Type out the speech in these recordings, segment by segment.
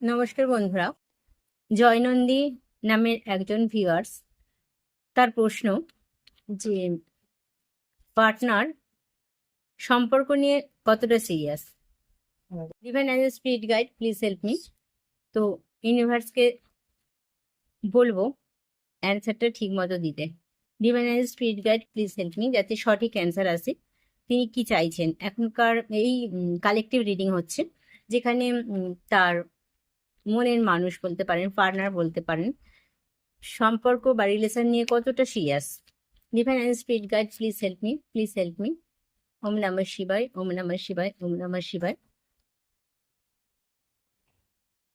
নমস্কার বন্ধুরা। জয়নন্দী নামের একজন ভিউয়ার্স তার প্রশ্ন যে পার্টনার সম্পর্ক নিয়ে কতটা serious divine as a spirit guide please help me তো ইউনিভার্সকে বলব অ্যান্সারটা ঠিক মতো দিতে। Divine as spirit guide please help me যাতে সঠিক অ্যান্সার আসে। তিনি কি চাইছেন? এখনকার এই কালেকটিভ রিডিং হচ্ছে, যেখানে তার মনের মানুষ বলতে পারেন পার্টনার বলতে পারেন, সম্পর্ক বা রিলেশন নিয়ে কতটা serious divine and spirit guide please help me please help me ওম নমঃ শিবায় ওম নমঃ শিবায় ওম নমঃ শিবায়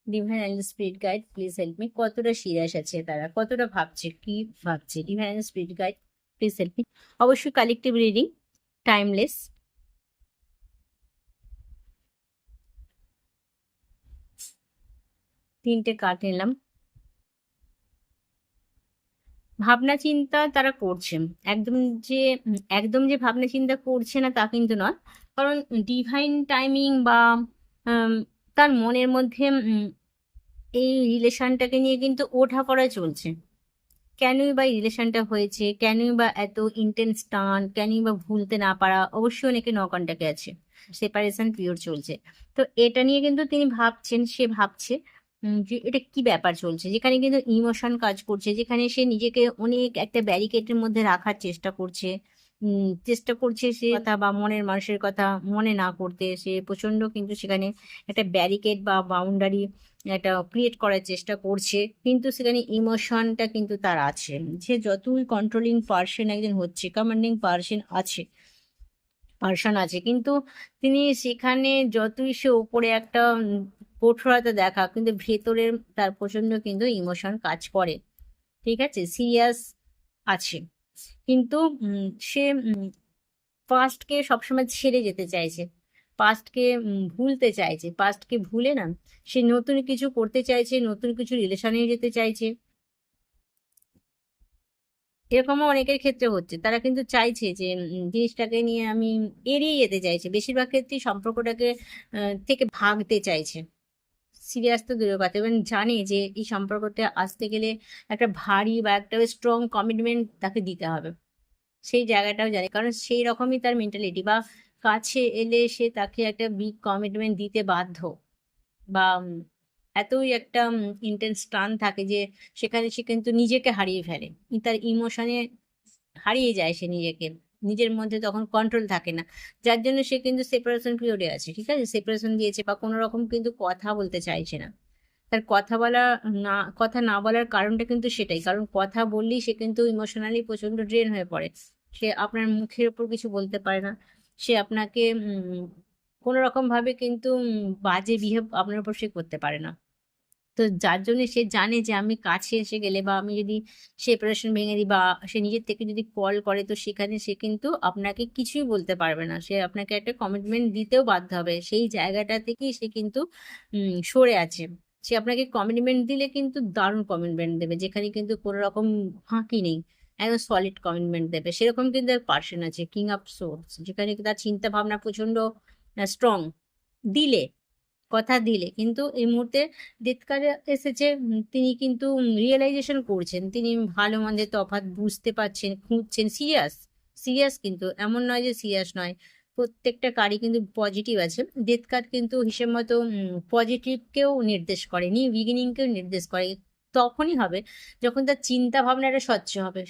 divine and spirit guide please help me কতটা সিরিয়াস আছে তারা? কতটা ভাবছে? কি ভাবছে? Divine and spirit guide please help me অবশ্যই কালেকটিভ রিডিং টাইমলেস তিনটে কাঠ নিলাম। ভাবনা চিন্তা তারা করছে। একদম যে একদম যে ভাবনা চিন্তা করছে না তা কিন্তু নয়। কারণ ডিভাইন টাইমিং বা তার মনের মধ্যে এই রিলেশনটাকে নিয়ে কিন্তু ওঠা পড়া চলছে। কেনই বা এই রিলেশনটা হয়েছে? কেনই বা এত ইন্টেন্স টান? কেনই বা ভুলতে না পারা? অবশ্যই অনেকে ন আছে। সেপারেশন পিরিয়ড চলছে। তো এটা নিয়ে কিন্তু তিনি ভাবছেন, সে ভাবছে। যে এটা কি ব্যাপার চলছে? যেখানে কিন্তু ইমোশন কাজ করছে, যেখানে সে নিজেকে অনেক একটা ব্যারিকেডের মধ্যে রাখার চেষ্টা করছে। চেষ্টা করছে সে কথা বা মনের মানুষের কথা মনে না করতে। সে প্রচণ্ড কিন্তু সেখানে একটা ব্যারিকেড বা বাউন্ডারি একটা ক্রিয়েট করার চেষ্টা করছে। কিন্তু সেখানে ইমোশনটা কিন্তু তার আছে। সে যতই কন্ট্রোলিং পার্সন একজন হচ্ছে কমান্ডিং পার্সন আছে পার্সন আছে, কিন্তু তিনি সেখানে যতই সে ওপরে একটা কঠোরতা দেখা, কিন্তু ভেতরে তার প্রচণ্ড কিন্তু ইমোশন কাজ করে। ঠিক আছে? সিরিয়াস আছে। কিন্তু সে পাস্টকে সবসময় ছেড়ে যেতে চাইছে। পাস্টকে ভুলতে চাইছে। পাস্টকে ভুলে না, সে নতুন কিছু করতে চাইছে, নতুন কিছু রিলেশনে যেতে চাইছে। এরকমও অনেকের ক্ষেত্রে হচ্ছে। তারা কিন্তু চাইছে যে জিনিসটাকে নিয়ে আমি এড়িয়ে যেতে চাইছে। বেশিরভাগ ক্ষেত্রেই সম্পর্কটাকে থেকে ভাগতে চাইছে। সিরিয়াস তো দূরের কথা এবং জানে যে এই সম্পর্কটা আসতে গেলে একটা ভারী বা একটা স্ট্রং কমিটমেন্ট তাকে দিতে হবে। সেই জায়গাটাও জানে। কারণ সেই রকমই তার মেন্টালিটি বা কাছে এলে সে তাকে একটা বিগ কমিটমেন্ট দিতে বাধ্য। বা এতই একটা ইন্টেন্স টান থাকে যে সেখানে সে কিন্তু নিজেকে হারিয়ে ফেলে। তার ইমোশনে হারিয়ে যায় সে নিজেকে। নিজের মধ্যে তখন কন্ট্রোল থাকে না। যার জন্য সে কিন্তু সেপারেশন পিরিয়ডে আছে, ঠিক আছে? সেপারেশন দিয়েছে বা কোনো রকম কিন্তু কথা বলতে চাইছে না। তার কথা বলা না, কথা না বলার কারণটা কিন্তু সেটাই। কারণ কথা বললেই সে কিন্তু ইমোশনালি প্রচণ্ড ড্রেন হয়ে পড়ে। সে আপনার মুখের ওপর কিছু বলতে পারে না। সে আপনাকে কোনো রকম ভাবে কিন্তু বাজে বিহেভ আপনার উপর সে করতে পারে না। তো যার জন্য সে জানে যে আমি কাছে এসে গেলে বা আমি যদি সেপারেশন ভেঙে দিই বা সে নিজের থেকে যদি কল করে, তো সেখানে সে কিন্তু আপনাকে কিছুই বলতে পারবে না। সে আপনাকে একটা কমিটমেন্ট দিতেও বাধ্য হবে। সেই জায়গাটা থেকেই সে কিন্তু সরে আছে। সে আপনাকে কমিটমেন্ট দিলে কিন্তু দারুণ কমিটমেন্ট দেবে। যেখানে কিন্তু কোনো রকম ফাঁকি নেই। একদম সলিড কমিটমেন্ট দেবে। সেরকম কিন্তু এক পার্সন আছে। কিং অফ সোর্স যেখানে তার চিন্তা ভাবনা প্রচণ্ড স্ট্রং দিলে কথা দিলে। কিন্তু এই মুহূর্তে কার্ডে এসেছে তিনি কিন্তু রিয়েলাইজেশন করছেন। তিনি ভালো মন্দের তফাৎ বুঝতে পারছেন, খুঁজছেন। সিরিয়াস সিরিয়াস কিন্তু, এমন নয় যে সিরিয়াস নয়। প্রত্যেকটা কার্ডই কিন্তু পজিটিভ আছে। কার্ড কিন্তু হিসেব মতো পজিটিভকেও নির্দেশ করে নিউ বিগিনিংকেও নির্দেশ করে তখনই হবে, যখন তার চিন্তা ভাবনাটা স্বচ্ছ হবে।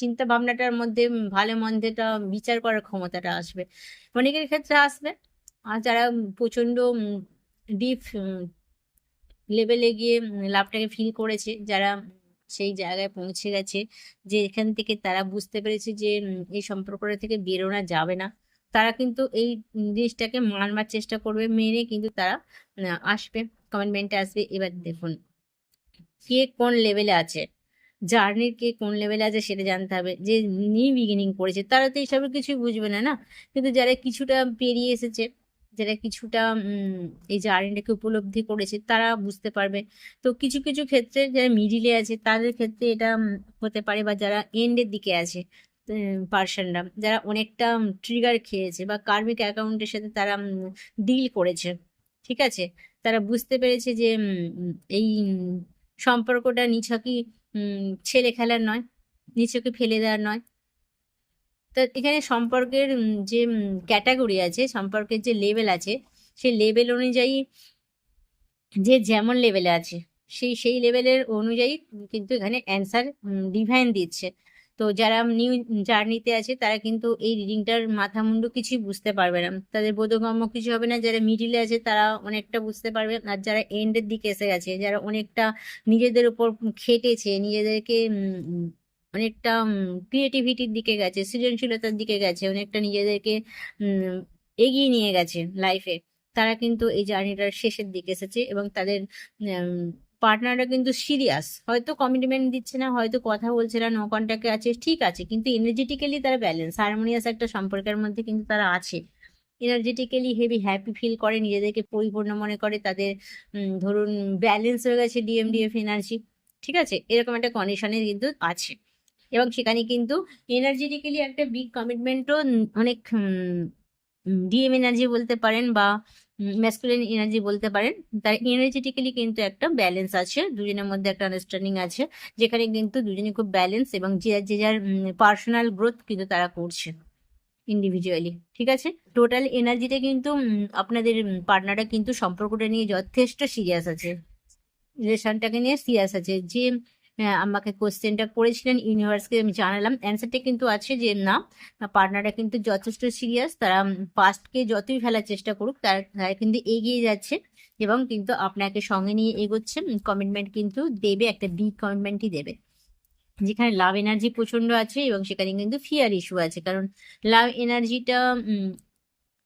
চিন্তা ভাবনাটার মধ্যে ভালো মন্দেটা বিচার করার ক্ষমতাটা আসবে। অনেকের ক্ষেত্রে আসবে। আর যারা প্রচণ্ড ডিপ লেভেলে গিয়ে লাভটাকে ফিল করেছে, যারা সেই জায়গায় পৌঁছে গেছে, যে এখান থেকে তারা বুঝতে পেরেছে যে এই সম্পর্কটা থেকে বেরোনো যাবে না। তারা কিন্তু এই জিনিসটাকে মানবার চেষ্টা করবে, মেনে কিন্তু তারা আসবে কমিটমেন্টে আসবে। এবার দেখুন, কে কোন লেভেলে আছে? জার্নির কে কোন লেভেলে আছে সেটা জানতে হবে। যে নিউ বিগিনিং করেছে, তারা তো এইসবের কিছুই বুঝবে না না? কিন্তু যারা কিছুটা পেরিয়ে এসেছে যারা কিছুটা এই জার্নিটাকে উপলব্ধি করেছে, তারা বুঝতে পারবে। তো কিছু কিছু ক্ষেত্রে যারা মিডিলে আছে, তাদের ক্ষেত্রে এটা হতে পারে বা যারা এন্ডের দিকে আছে পার্সনরা যারা অনেকটা ট্রিগার খেয়েছে বা কার্মিক অ্যাকাউন্টের সাথে তারা ডিল করেছে, ঠিক আছে? তারা বুঝতে পেরেছে যে এই সম্পর্কটা নিছকই ছেলে খেলার নয় নিছকে ফেলে দেওয়ার নয়। তো এখানে সম্পর্কের যে ক্যাটাগরি আছে, সম্পর্কের যে লেভেল আছে, সেই লেভেল অনুযায়ী যে যেমন লেভেলে আছে, সেই সেই লেভেলের অনুযায়ী কিন্তু এখানে অ্যান্সার ডিভাইন দিচ্ছে। তো যারা নিউ জার্নিতে আছে, তারা কিন্তু এই রিডিংটার মাথা মুন্ডু কিছুই বুঝতে পারবে না। তাদের বোধগম্য কিছু হবে না, যারা মিডিলে আছে, তারা অনেকটা বুঝতে পারবে। আর যারা এন্ডের দিকে এসে গেছে, যারা অনেকটা নিজেদের উপর খেটেছে, নিজেদেরকে অনেকটা ক্রিয়েটিভিটির দিকে গেছে, সৃজনশীলতার দিকে গেছে, অনেকটা নিজেদেরকে এগিয়ে নিয়ে গেছে লাইফে তারা কিন্তু এই জার্নিটার শেষের দিকে এসেছে এবং তাদের পার্টনাররা কিন্তু সিরিয়াস হয়তো কমিটমেন্ট দিচ্ছে না, হয়তো কথা বলছে না নো কন্ট্যাক্টে আছে, ঠিক আছে, কিন্তু এনার্জেটিক্যালি তারা ব্যালেন্স হারমোনিয়াস একটা সম্পর্কের মধ্যে কিন্তু তারা আছে। এনার্জেটিক্যালি হেভি হ্যাপি ফিল করে, নিজেদেরকে পরিপূর্ণ মনে করে, তাদের ধরুন ব্যালেন্স হয়ে গেছে ডিএমডিএফ এনার্জি ঠিক আছে? এরকম একটা কন্ডিশনে কিন্তু আছে। এবং সেখানে কিন্তু এনার্জেটিক্যালি একটা বিগ কমিটমেন্টও অনেক ডিএম এনার্জি বলতে পারেন বা ম্যাসকুলিন এনার্জি বলতে পারেন, তার এনার্জেটিক্যালি কিন্তু একটা ব্যালেন্স আছে, দুজনের মধ্যে একটা আন্ডারস্ট্যান্ডিং আছে, যেখানে কিন্তু দুজনে খুব ব্যালেন্স এবং যে যে যার পার্সোনাল গ্রোথ কিন্তু তারা করছে ইন্ডিভিজুয়ালি ঠিক আছে? টোটাল এনার্জিটা কিন্তু আপনাদের পার্টনারটা কিন্তু সম্পর্কটা নিয়ে যথেষ্ট সিরিয়াস আছে রিলেশনটাকে নিয়ে সিরিয়াস আছে, যে আমাকে কোশ্চেনটা করেছিলেন ইউনিভার্সকে আমি জানালাম। অ্যান্সারটা কিন্তু আছে যে না পার্টনাররা কিন্তু যথেষ্ট সিরিয়াস তারা পাস্টকে যতই ফেলার চেষ্টা করুক, তারা তারা কিন্তু এগিয়ে যাচ্ছে এবং কিন্তু আপনাকে সঙ্গে নিয়ে এগোচ্ছে। কমিটমেন্ট কিন্তু দেবে, একটা বিগ কমিটমেন্টই দেবে। যেখানে লাভ এনার্জি প্রচণ্ড আছে এবং সেখানে কিন্তু ফিয়ার ইস্যু আছে। কারণ লাভ এনার্জিটা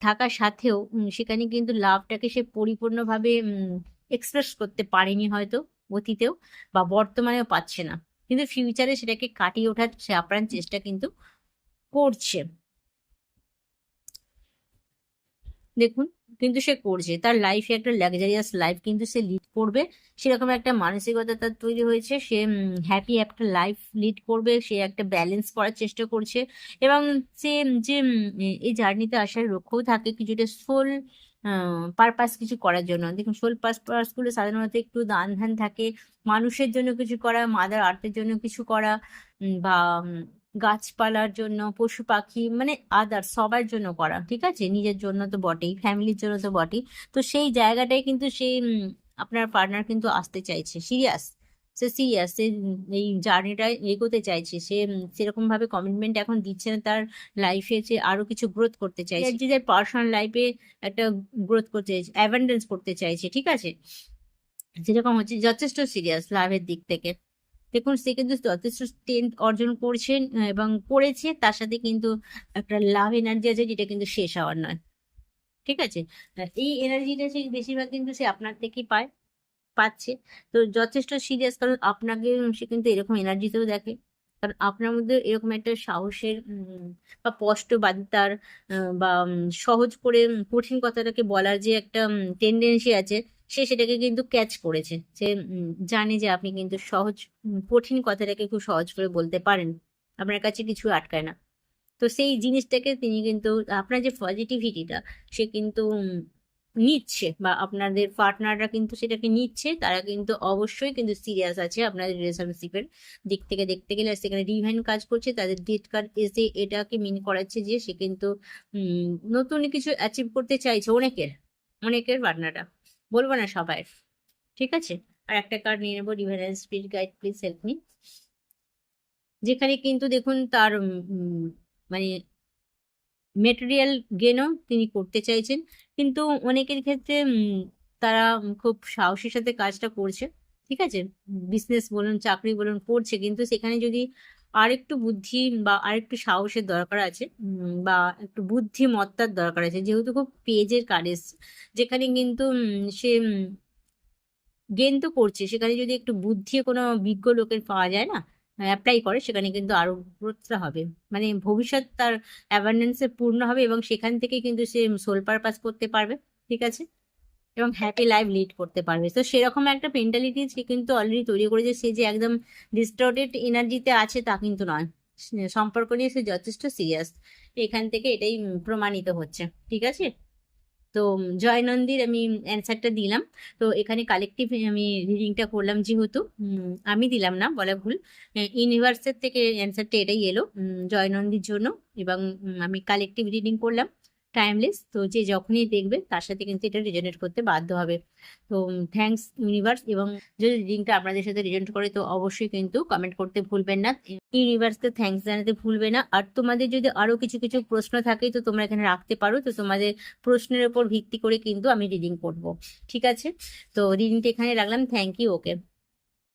থাকার সাথেও সেখানে কিন্তু লাভটাকে সে পরিপূর্ণভাবে এক্সপ্রেস করতে পারেনি হয়তো। অতীতেও বা বর্তমানেও পাচ্ছে না। কিন্তু ফিউচারে সেটাকে কাটিয়ে ওঠার সে আপ্রাণ চেষ্টা কিন্তু করছে। দেখুন কিন্তু সে করছে। তার লাইফে একটা লাক্সারিয়াস লাইফ কিন্তু সে লিড করবে। সেরকম একটা মানসিকতা তার তৈরি হয়েছে। সে হ্যাপি একটা লাইফ লিড করবে। সে একটা ব্যালেন্স করার চেষ্টা করছে। এবং সে যে এই জার্নিতে আসার লক্ষ্যও থাকে। কিছুটা সোল পারপাস কিছু করার জন্য। দেখুন সোল পারপাসগুলো সাধারণত একটু দান ধ্যান থাকে, মানুষের জন্য কিছু করা মাদার আর্থের জন্য কিছু করা বা গাছপালার জন্য, পশু পাখি মানে আদার সবার জন্য করা, ঠিক আছে? নিজের জন্য তো বটেই ফ্যামিলির জন্য তো বটেই। তো সেই জায়গাটায় কিন্তু সেই আপনার পার্টনার কিন্তু আসতে চাইছে সিরিয়াস সে সিরিয়াস সে এই জার্নিটায় এগোতে চাইছে। সে সেরকম ভাবে কমিটমেন্ট এখন দিচ্ছে না। তার লাইফে সে আরও কিছু গ্রোথ করতে চাইছে। যে পার্সোনাল লাইফে একটা গ্রোথ করতে চাইছে অ্যাভেন্ডেন্স করতে চাইছে ঠিক আছে? যেরকম হচ্ছে যথেষ্ট সিরিয়াস লাভের দিক থেকে। দেখুন সে কিন্তু যথেষ্ট স্ট্রেংথ অর্জন করছেন এবং করেছে। তার সাথে কিন্তু একটা লাভ এনার্জি আছে যেটা কিন্তু শেষ হওয়ার নয়। ঠিক আছে? এই এনার্জিটা সে বেশিরভাগ কিন্তু সে আপনার থেকেই পায়। পাচ্ছে। তো যথেষ্ট সিরিয়াস কারণ আপনাকে, সে কিন্তু এরকম এনার্জিতেও দেখে। কারণ আপনার মধ্যে এরকম একটা সাহসের বা স্পষ্টবাদিতার বা সহজ করে কঠিন কথাটাকে বলার যে একটা টেন্ডেন্সি আছে, সে সেটাকে কিন্তু ক্যাচ করেছে। সে জানে যে আপনি কিন্তু সহজ কঠিন কথাটাকে খুব সহজ করে বলতে পারেন। আপনার কাছে কিছু আটকায় না। তো সেই জিনিসটাকে তিনি কিন্তু, আপনার যে পজিটিভিটিটা সে কিন্তু নিচ্ছে বা আপনাদের পার্টনাররা কিন্তু সেটাকে নিচ্ছে, তারা কিন্তু অবশ্যই কিন্তু সিরিয়াস আছে আপনাদের রিলেশনশিপের দিক থেকে দেখতে গেলে। সেখানে ডিভাইন কাজ করছে, তাদের ডেট কার্ড এসে এটাকে মিন করাচ্ছে যে সে কিন্তু নতুন কিছু অ্যাচিভ করতে চাইছে অনেকের অনেকের পার্টনাররা বলব না সবাই, ঠিক আছে? আর একটা কার্ড নিয়ে নেব divine spirit guide please help me যেখানে কিন্তু দেখুন তার মানে মেটেরিয়াল গেনও তিনি করতে চাইছেন। কিন্তু অনেকের ক্ষেত্রে তারা খুব সাহসের সাথে কাজটা করছে, ঠিক আছে? বিজনেস বলুন, চাকরি বলুন, করছে। কিন্তু সেখানে যদি আরেকটু বুদ্ধি বা আরেকটু সাহসের দরকার আছে বা একটু বুদ্ধিমত্তার দরকার আছে, যেহেতু খুব পেজের কাজ এসছে, যেখানে কিন্তু সে গেন তো করছে। সেখানে যদি একটু বুদ্ধি কোনো বিজ্ঞ লোকের পাওয়া যায় না অ্যাপ্লাই করে, সেখানে কিন্তু আরও গ্রোথটা হবে। মানে ভবিষ্যৎ তার অ্যাওয়ারনেসে পূর্ণ হবে এবং সেখান থেকে কিন্তু সে সোল পারপাস করতে পারবে, ঠিক আছে? এবং হ্যাপি লাইফ লিড করতে পারবে। তো সেরকম একটা মেন্টালিটি সে কিন্তু অলরেডি তৈরি করেছে। সে যে একদম ডিস্টর্টেড এনার্জিতে আছে তা কিন্তু নয়। সম্পর্ক নিয়ে সে যথেষ্ট সিরিয়াস এখান থেকে এটাই প্রমাণিত হচ্ছে, ঠিক আছে? তো জয়নন্দীর আমি অ্যান্সারটা দিলাম। তো এখানে কালেকটিভ আমি রিডিংটা করলাম যেহেতু আমি দিলাম না, বলা ভুল। ইউনিভার্সের থেকে অ্যান্সারটা এটাই এলো জয়নন্দীর জন্য এবং আমি কালেকটিভ রিডিং করলাম। টাইমলেস তো যে যখনই দেখবে তার সাথে কিন্তু এটা রিজনেট করতে বাধ্য হবে। তো থ্যাঙ্কস ইউনিভার্স এবং যদি রিডিংটা আপনাদের সাথে রিজনেট করে, তো অবশ্যই কিন্তু কমেন্ট করতে ভুলবেন না। ইউনিভার্সকে থ্যাঙ্কস জানাতে ভুলবে না। আর তোমাদের যদি আরও কিছু কিছু প্রশ্ন থাকে, তো তোমরা এখানে রাখতে পারো। তো তোমাদের প্রশ্নের উপর ভিত্তি করে কিন্তু আমি রিডিং করব। ঠিক আছে? তো রিডিংটা এখানে রাখলাম। Thank you okay